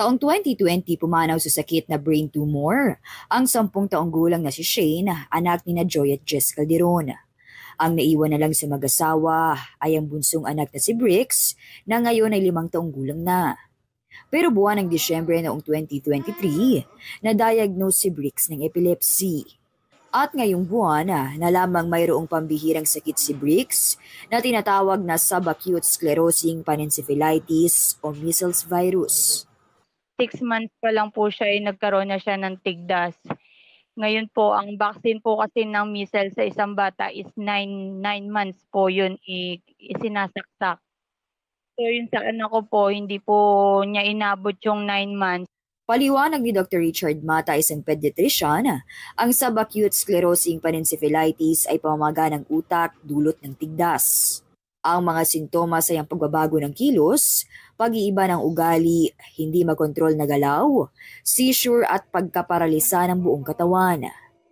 Taong 2020 pumanaw sa sakit na brain tumor ang sampung taong gulang na si Shane, anak ni na Joy at Jess Calderon. Ang naiwan na lang sa mag-asawa ay ang bunsong anak na si Brix na ngayon ay limang taong gulang na. Pero buwan ng Disyembre noong 2023, na-diagnose si Brix ng epilepsy. At ngayong buwan na lamang mayroong pambihirang sakit si Brix na tinatawag na subacute sclerosing panencephalitis o measles virus. Six months pa lang po siya ay nagkaroon na siya ng tigdas. Ngayon po, ang vaccine po kasi ng measles sa isang bata is nine, nine months po yun i- isinasaksak. So yun sa anak ko po, hindi po niya inabot yung nine months. Paliwanag ni Dr. Richard Mata, isang pediatrician, ang subacute sclerosing panencephalitis ay pamamaga ng utak dulot ng tigdas. Ang mga sintomas ay ang pagbabago ng kilos, pag-iiba ng ugali, hindi makontrol na galaw, seizure at pagkaparalisa ng buong katawan.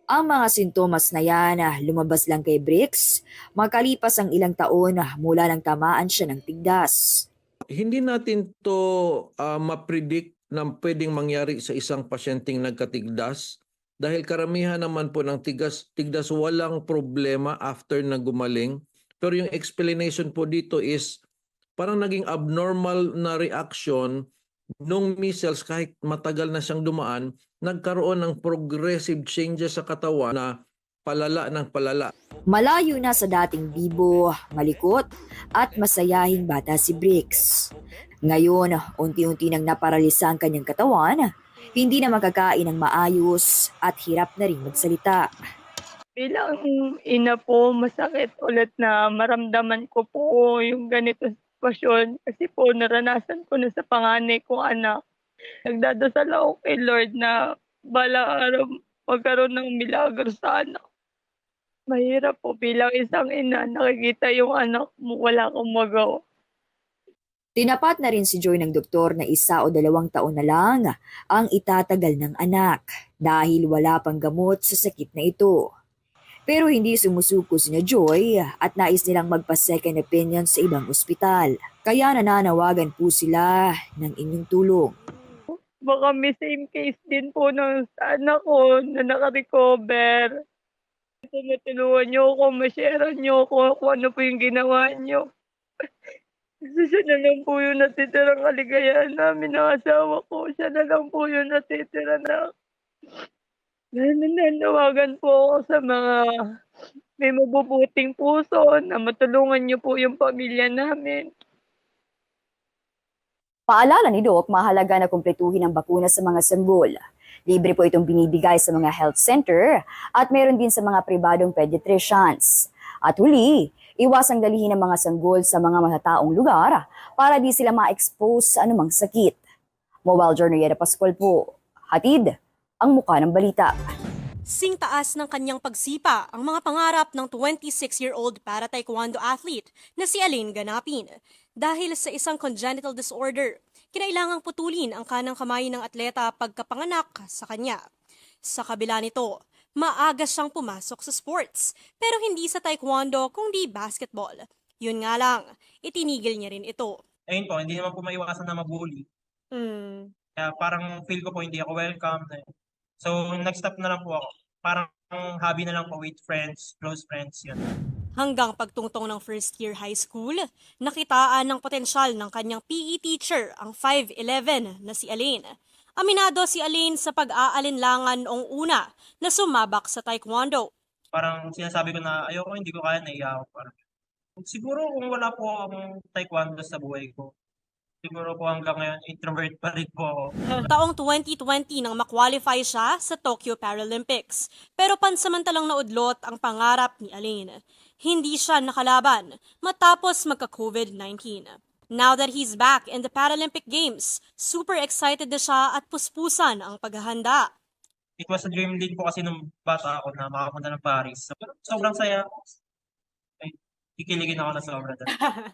Ang mga sintomas na yan ah, lumabas lang kay Brix makalipas ang ilang taon ah, mula nang tamaan siya ng tigdas. hindi natin to ah, ma-predict na pwedeng mangyari sa isang pasyenteng nagkatigdas dahil karamihan naman po ng tigas, tigdas walang problema after na gumaling. Pero yung explanation po dito is parang naging abnormal na reaction nung measles kahit matagal na siyang dumaan, nagkaroon ng progressive changes sa katawan na palala ng palala. Malayo na sa dating bibo, malikot at masayahing bata si Brix. Ngayon, unti-unti nang naparalisa ang kanyang katawan, hindi na makakain ng maayos at hirap na rin magsalita. Bilang ina po, masakit ulit na maramdaman ko po yung ganito sitwasyon. Kasi po naranasan ko na sa panganay kong anak. Nagdadasal ako kay Lord na balang araw magkaroon ng milagro sa anak. Mahirap po bilang isang ina, nakikita yung anak mo, wala kang magawa. Tinapat na rin si Joy ng doktor na isa o dalawang taon na lang ang itatagal ng anak dahil wala pang gamot sa sakit na ito. Pero hindi sumusuko si na Joy at nais nilang magpa-second opinion sa ibang ospital. Kaya nananawagan po sila ng inyong tulong. Baka may same case din po ng anak ko na nakarecover. Tumutulungan niyo ako, ma-share niyo ako kung ano po yung ginawa niyo. Kasi siya na lang po yung natitirang kaligayahan namin ng asawa ko. Siya na lang po yung natitira na nananawagan po ako sa mga may mabubuting puso na matulungan niyo po yung pamilya namin. Paalala ni Doc, mahalaga na kumpletuhin ang bakuna sa mga sanggol. Libre po itong binibigay sa mga health center at meron din sa mga pribadong pediatricians. At huli, iwasang dalihin ang mga sanggol sa mga matataong lugar para di sila ma-expose sa anumang sakit. Mobile Journal Pascual po. Hatid, ang muka ng balita. Sing taas ng kanyang pagsipa ang mga pangarap ng 26-year-old para taekwondo athlete na si Aline Ganapin. Dahil sa isang congenital disorder, kinailangang putulin ang kanang kamay ng atleta pagkapanganak sa kanya. Sa kabila nito, maaga siyang pumasok sa sports, pero hindi sa taekwondo kundi basketball. Yun nga lang, itinigil niya rin ito. ayun po, hindi naman po maiwasan na mabully. Hmm. Kaya parang feel ko po hindi ako welcome. So, nag-stop na lang po ako. Parang hobby na lang po with friends, close friends, yun. Hanggang pagtungtong ng first year high school, nakitaan ng potensyal ng kanyang PE teacher, ang 5'11 na si Aline. Aminado si Aline sa pag-aalinlangan noong una na sumabak sa taekwondo. Parang sinasabi ko na ayoko, hindi ko kaya, naiya ako. Parang. Siguro kung wala po akong taekwondo sa buhay ko, siguro po hanggang ngayon, introvert pa rin po ako. Taong 2020 nang makwalify siya sa Tokyo Paralympics. Pero pansamantalang naudlot ang pangarap ni Aline. Hindi siya nakalaban matapos magka-COVID-19. Now that he's back in the Paralympic Games, super excited na siya at puspusan ang paghahanda. It was a dream din po kasi nung bata ako na makapunta ng Paris. So, sobrang saya. Ay, kikiligin ako na sobra.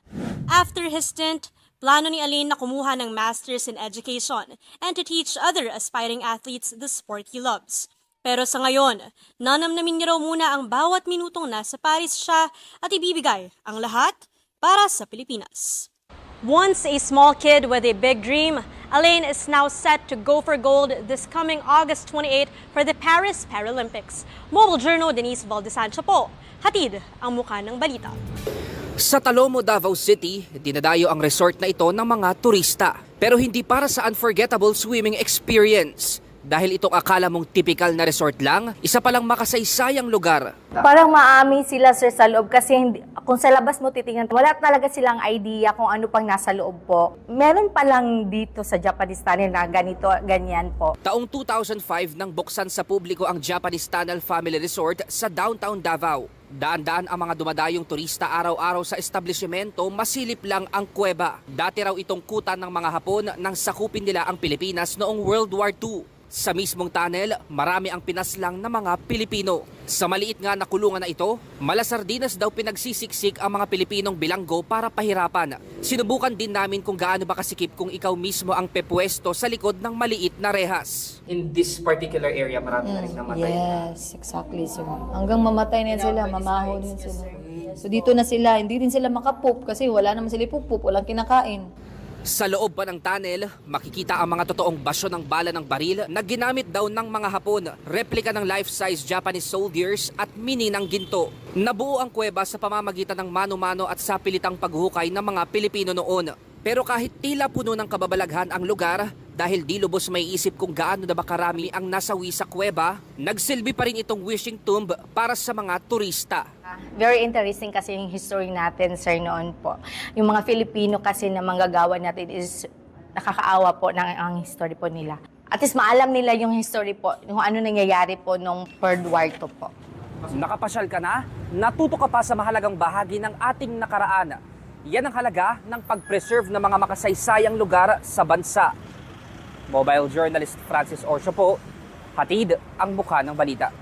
After his stint, plano ni Aline na kumuha ng Masters in Education and to teach other aspiring athletes the sport he loves. Pero sa ngayon, nanamnamin niya raw muna ang bawat minutong nasa Paris siya at ibibigay ang lahat para sa Pilipinas. Once a small kid with a big dream, Elaine is now set to go for gold this coming August 28 for the Paris Paralympics. Mobile Journal Denise Valdesancho po. Hatid ang mukha ng balita. Sa Talomo, Davao City, dinadayo ang resort na ito ng mga turista. Pero hindi para sa unforgettable swimming experience. Dahil itong akala mong typical na resort lang, isa palang makasaysayang lugar. Parang maamin sila sir sa loob kasi hindi, kung sa labas mo titingnan, wala talaga silang idea kung ano pang nasa loob po. Meron pa lang dito sa Japanese Tunnel na ganito, ganyan po. Taong 2005 nang buksan sa publiko ang Japanese Tunnel Family Resort sa downtown Davao. Daan-daan ang mga dumadayong turista araw-araw sa establishmento, masilip lang ang kuweba. Dati raw itong kutan ng mga Hapon nang sakupin nila ang Pilipinas noong World War II. Sa mismong tunnel, marami ang pinaslang na mga Pilipino. Sa maliit nga na kulungan na ito, malasardinas daw pinagsisiksik ang mga Pilipinong bilanggo para pahirapan. Sinubukan din namin kung gaano ba kasikip kung ikaw mismo ang pepwesto sa likod ng maliit na rehas. in this particular area, marami na rin namatay. Yes, exactly. So, hanggang mamatay na sila, mamaho din sila. So, dito na sila, hindi din sila makapoop kasi wala naman sila ipupoop, walang kinakain. Sa loob pa ng tunnel, makikita ang mga totoong basyo ng bala ng baril na ginamit daw ng mga Hapon, replika ng life-size Japanese soldiers at mini ng ginto. Nabuo ang kuweba sa pamamagitan ng mano-mano at sa pilitang paghukay ng mga Pilipino noon. Pero kahit tila puno ng kababalaghan ang lugar, dahil di lubos may isip kung gaano na ba karami ang nasawi sa kuweba, nagsilbi pa rin itong wishing tomb para sa mga turista. Very interesting kasi yung history natin, sir, noon po. Yung mga Filipino kasi na manggagawa natin is nakakaawa po ng ang history po nila. At least maalam nila yung history po, yung ano nangyayari po nung World War II po. Nakapasyal ka na? Natuto ka pa sa mahalagang bahagi ng ating nakaraan. Yan ang halaga ng pag-preserve ng mga makasaysayang lugar sa bansa. Mobile journalist Francis Orsio po, hatid ang mukha ng balita.